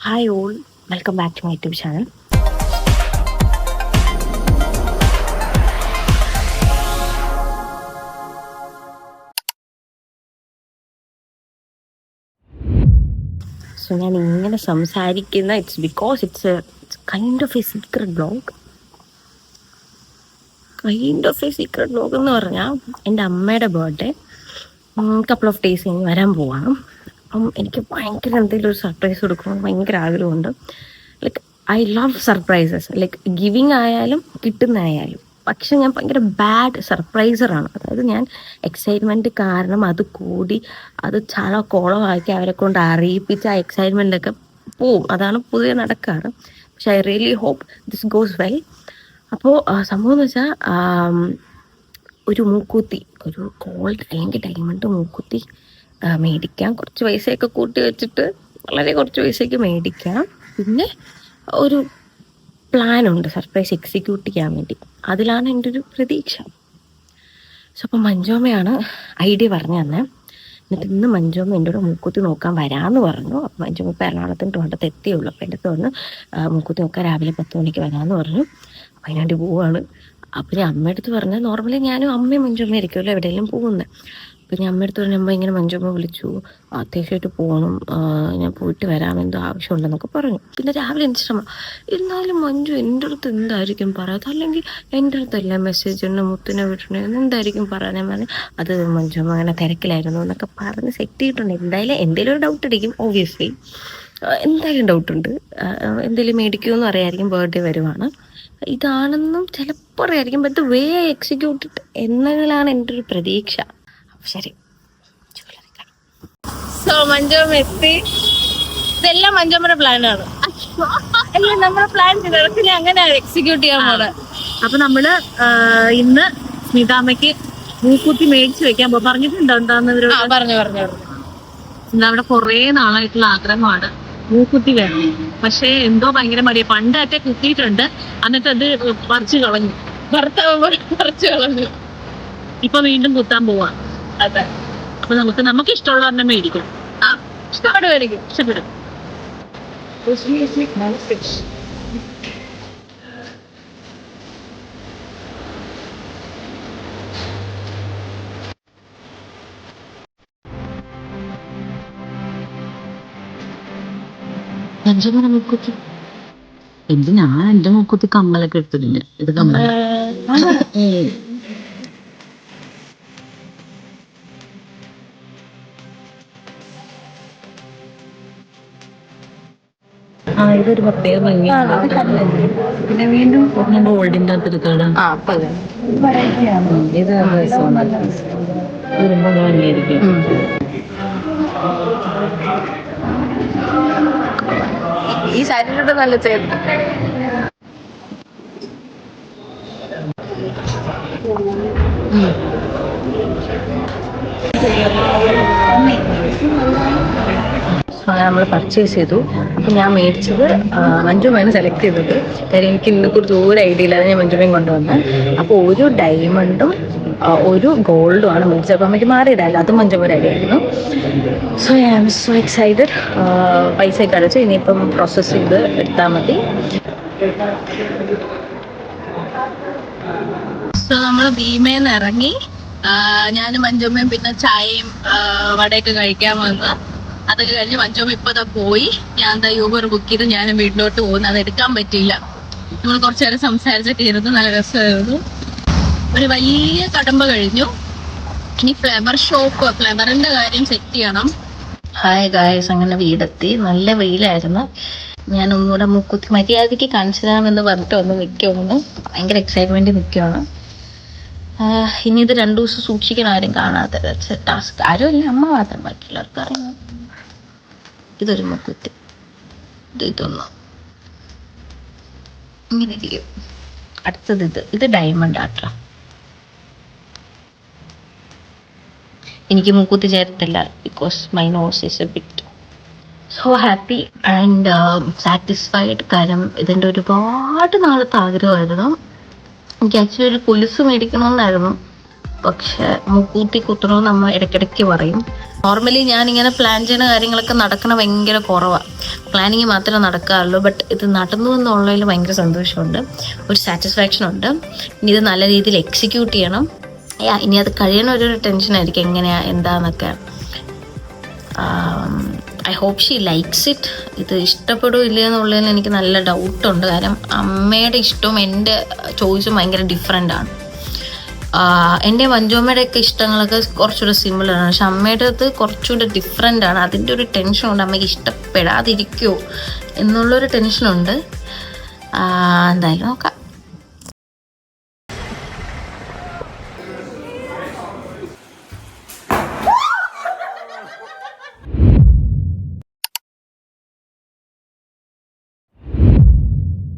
Hi all welcome back to my YouTube channel so ഞാൻ ഇങ്ങനെ സംസാരിക്കുന്ന it's because it's kind of a secret blog kind of a secret blog എന്ന് പറഞ്ഞാൽ എന്റെ അമ്മയുടെ birthday couple of days കഴിഞ്ഞ് വരാൻ പോവാണ്. അപ്പം എനിക്ക് ഭയങ്കര എന്തെങ്കിലും ഒരു സർപ്രൈസ് കൊടുക്കണം ഭയങ്കര ആഗ്രഹമുണ്ട്. Like I love surprises like giving ആയാലും കിട്ടുന്നതായാലും. പക്ഷെ ഞാൻ ഭയങ്കര ബാഡ് സർപ്രൈസറാണ് അതായത് ഞാൻ എക്സൈറ്റ്മെന്റ് കാരണം അത് കൂടി അത് ചാളോ കോളോ ആക്കി അവരെ കൊണ്ട് അറിയിപ്പിച്ച ആ എക്സൈറ്റ്മെന്റൊക്കെ പോവും. അതാണ് പൊതുവെ നടക്കാറ്. പക്ഷെ I really hope this goes well അപ്പോൾ സംഭവം എന്ന് വെച്ചാൽ ഒരു മൂക്കുത്തി ഒരു ഗോൾഡ് അല്ലെങ്കിൽ ഡയമണ്ട് മൂക്കുത്തി മേടിക്കാം. കുറച്ച് പൈസയൊക്കെ കൂട്ടി വെച്ചിട്ട് വളരെ കുറച്ച് പൈസയ്ക്ക് മേടിക്കാം. പിന്നെ ഒരു പ്ലാൻ ഉണ്ട് സർപ്രൈസ് എക്സിക്യൂട്ട് ചെയ്യാൻ വേണ്ടി. അതിലാണ് എന്റെ ഒരു പ്രതീക്ഷ. സോ അപ്പം മഞ്ജോമയാണ് ഐഡിയ പറഞ്ഞു തന്നെ. എന്നിട്ട് ഇന്ന് മഞ്ജോമ എന്റെ കൂടെ മൂക്കുത്തി നോക്കാൻ വരാമെന്ന് പറഞ്ഞു. അപ്പം മഞ്ജോമ ഇപ്പം എറണാകുളത്തിന് തോട്ടത്ത് എത്തിയുള്ളൂ. അപ്പം എന്റെ തോന്നുന്നു മൂക്കുത്തി നോക്കാൻ രാവിലെ പത്ത് മണിക്ക് വരാമെന്ന് പറഞ്ഞു. അതിനാണ്ട് പോവാണ്. അപ്പം ഞാൻ അമ്മയുടെ അടുത്ത് പറഞ്ഞാൽ നോർമലി ഞാനും അമ്മയും മഞ്ജുമ്മ ആയിരിക്കുമല്ലോ എവിടെയെങ്കിലും പോകുന്നത് ഞാൻ അമ്മയുടെ അടുത്ത് പറഞ്ഞു അമ്മ ഇങ്ങനെ മഞ്ജുമ്മ വിളിച്ചു. അത്യാവശ്യമായിട്ട് പോകണം ഞാൻ പോയിട്ട് വരാം. എന്തോ ആവശ്യമുണ്ടെന്നൊക്കെ പറഞ്ഞു. പിന്നെ രാവിലെ എനിച്ചിട്ടമ്മ എന്നാലും മഞ്ജു എന്റെ അടുത്ത് എന്തായിരിക്കും പറയാത്ത അല്ലെങ്കിൽ എന്റെ അടുത്തല്ല മെസ്സേജ് ഉണ്ട് മുത്തിനെ വിട്ടിട്ടുണ്ട് എന്തായിരിക്കും പറയാൻ ഞാൻ പറഞ്ഞു അത് മഞ്ജുമ്മ അങ്ങനെ തിരക്കിലായിരുന്നു എന്നൊക്കെ പറഞ്ഞ് സെറ്റ് ചെയ്തിട്ടുണ്ട്. എന്തായാലും എന്തെങ്കിലും ഒരു ഡൗട്ട് അടിക്കും ഓബിയസ്ലി എന്തായാലും ഡൗട്ടുണ്ട് എന്തെങ്കിലും മേടിക്കുമെന്ന് അറിയായിരിക്കും ബർത്ത്ഡേ വരുവാണ്. ഇതാണെന്നും ചിലപ്പോൾ അറിയായിരിക്കും ബട്ട് വേ എക്സിക്യൂട്ടഡ് എന്നതിലാണ് എന്റെ ഒരു പ്രതീക്ഷ. ശരി. സോ മഞ്ചോമ എത്തി. ഇതെല്ലാം മഞ്ജുമ്മയുടെ പ്ലാനാണ് എല്ലാം നമ്മുടെ പ്ലാൻ ചെയ്തിടത്തിന് അങ്ങനെ എക്സിക്യൂട്ട് ചെയ്യാൻ പോണത്. അപ്പൊ നമ്മൾ ഇന്ന് സ്മിതാമ്മയ്ക്ക് മൂക്കുത്തി മേടിച്ചു വെക്കാൻ പോ പറഞ്ഞിട്ടുണ്ടോ എന്താന്ന് പറഞ്ഞു പറഞ്ഞു നമ്മുടെ കുറേ നാളായിട്ടുള്ള ആഗ്രഹമാണ്. മൂക്കുത്തി വേണം. പക്ഷേ എന്തോ ഭയങ്കര മടിയാ. പണ്ടത്തെ കുത്തിയിട്ടുണ്ട്. എന്നിട്ട് അത് പറിച്ചു കളഞ്ഞു. ഭർത്താവ് പറിച്ചു കളഞ്ഞു. ഇപ്പൊ വീണ്ടും കുത്താൻ പോവാ. അതെ. അപ്പൊ നമുക്ക് നമുക്ക് ഇഷ്ടമുള്ള ഒരെണ്ണം മേടിക്കും ഇഷ്ടപ്പെട്ട് മേടിക്കും ഇഷ്ടപ്പെടും. മൂക്കുത്തി എന്ത് ഞാൻ എന്റെ മൂക്കുത്തി കമ്മലൊക്കെ എടുത്തിട്ടില്ല ഇത് കമ്മൽ ആ ഇതൊരു പ്രത്യേക ഭംഗി പിന്നെ വീണ്ടും ഒരെണ്ണം ഗോൾഡിന്റെ അകത്ത് എടുക്കാം ആ അപ്പൊ അതെ. ഇത് രസമാണ് വരുമ്പോ ഭംഗിയായിരിക്കും. ഈ സാരിയുടെ നല്ല ചേർത്ത് നമ്മൾ പർച്ചേസ് ചെയ്തു. അപ്പം ഞാൻ മേടിച്ചത് മഞ്ജുമയാണ് സെലക്ട് ചെയ്തത്. കാര്യം എനിക്ക് കൂടുതൽ ഒരു ഐഡിയ ഇല്ലാതെ ഞാൻ മഞ്ജുമയും കൊണ്ടുവന്നത് അപ്പോൾ ഒരു ഡയമണ്ടും ഒരു ഗോൾഡും ആണ് മേടിച്ചത്. അപ്പം അമ്മയ്ക്ക് മാറിയിടല്ല അതും മഞ്ജുമ റെഡി ആയിരുന്നു. So I am so excited പൈസ ഒക്കെ അടച്ചു. ഇനിയിപ്പം പ്രോസസ്സ് ചെയ്ത് എടുത്താൽ മതി. സോ നമ്മൾ ഭീമേന്ന് ഇറങ്ങി. ഞാനും മഞ്ജുമ്മയും പിന്നെ ചായയും വടയൊക്കെ കഴിക്കാൻ വന്ന്. അതൊക്കെ കഴിഞ്ഞ് മഞ്ജുമ്മ ഇപ്പതാ പോയി. ഞാൻ എന്താ യൂബർ ബുക്ക് ചെയ്ത് ഞാൻ വീട്ടിലോട്ട് പോകുന്നു. അത് എടുക്കാൻ പറ്റിയില്ല. നമ്മൾ കുറച്ചു നേരം സംസാരിച്ചൊക്കെ ഇരുന്നു. നല്ല രസമായിരുന്നു. ഒരു വലിയ കടമ്പ കഴിഞ്ഞു. ഇനി ഫ്ലവർ ഷോപ്പ് ഫ്ലവറിന്റെ കാര്യം സെറ്റ് ചെയ്യണം. ഹായ് ഗായസ് അങ്ങനെ വീടെത്തി. നല്ല വെയിലായിരുന്നു. ഞാൻ ഒന്നുകൂടെ മൂക്കുത്തി മര്യാദയ്ക്ക് കാണിച്ചു തരാമെന്ന് പറഞ്ഞിട്ട് ഒന്ന് നിൽക്കുമെന്ന് ഭയങ്കര എക്സൈറ്റ്മെന്റ് നിൽക്കുകയാണ് ഇനി ഇത് രണ്ടു ദിവസം സൂക്ഷിക്കണം ആരും കാണാത്ത ടാസ്ക് ആരും ഇല്ല. അമ്മ മാത്രം ബാക്കിയുള്ളവർക്ക് അറിയാം. ഇതൊരു മുക്കുറ്റി ഇത് ഇതൊന്ന്. ഇങ്ങനെ ഇരിക്കും അടുത്തത് ഇത്. ഇത് ഡയമണ്ട് ആട്ടോ എനിക്ക് മൂക്കുത്തി ചേർത്തില്ല because my nose is a bit so happy and satisfied കാരണം ഇതിന്റെ ഒരുപാട് നാളത്തെ ആഗ്രഹമായിരുന്നു. എനിക്ക് ആക്ച്വലി ഒരു പുലിസ് മേടിക്കണമെന്നായിരുന്നു. പക്ഷെ മുക്കൂട്ടി കുത്തണമെന്ന് അമ്മ ഇടയ്ക്കിടയ്ക്ക് പറയും. നോർമലി ഞാൻ ഇങ്ങനെ പ്ലാൻ ചെയ്യുന്ന കാര്യങ്ങളൊക്കെ നടക്കണ ഭയങ്കര കുറവാണ് പ്ലാനിങ് മാത്രമേ നടക്കാറുള്ളൂ ബട്ട് ഇത് നടന്നു എന്നുള്ളതിൽ ഭയങ്കര സന്തോഷമുണ്ട്. ഒരു സാറ്റിസ്ഫാക്ഷൻ ഉണ്ട്. ഇനി ഇത് നല്ല രീതിയിൽ എക്സിക്യൂട്ട് ചെയ്യണം. ഇനി അത് കഴിയണ ഒരു ടെൻഷൻ ആയിരിക്കും എങ്ങനെയാ എന്താന്നൊക്കെ. I hope she likes it ഇത് ഇഷ്ടപ്പെടുമോ ഇല്ലയോ എന്നുള്ളതിൽ എനിക്ക് നല്ല ഡൗട്ടുണ്ട് കാരണം അമ്മയുടെ ഇഷ്ടവും എന്റെ ചോയ്സും ഭയങ്കര ഡിഫറെന്റ് ആണ്. എന്റെ മഞ്ജുമ്മയുടെ ഒക്കെ ഇഷ്ടങ്ങളൊക്കെ കുറച്ചുകൂടെ സിമ്പിളാണ് പക്ഷെ അമ്മയുടെ അത് കുറച്ചുകൂടെ ഡിഫറെന്റ് ആണ്. അതിന്റെ ഒരു ടെൻഷനുണ്ട് അമ്മയ്ക്ക് ഇഷ്ടപ്പെടാതിരിക്കുമോ എന്നുള്ളൊരു ടെൻഷനുണ്ട് എന്തായാലും നോക്കാം.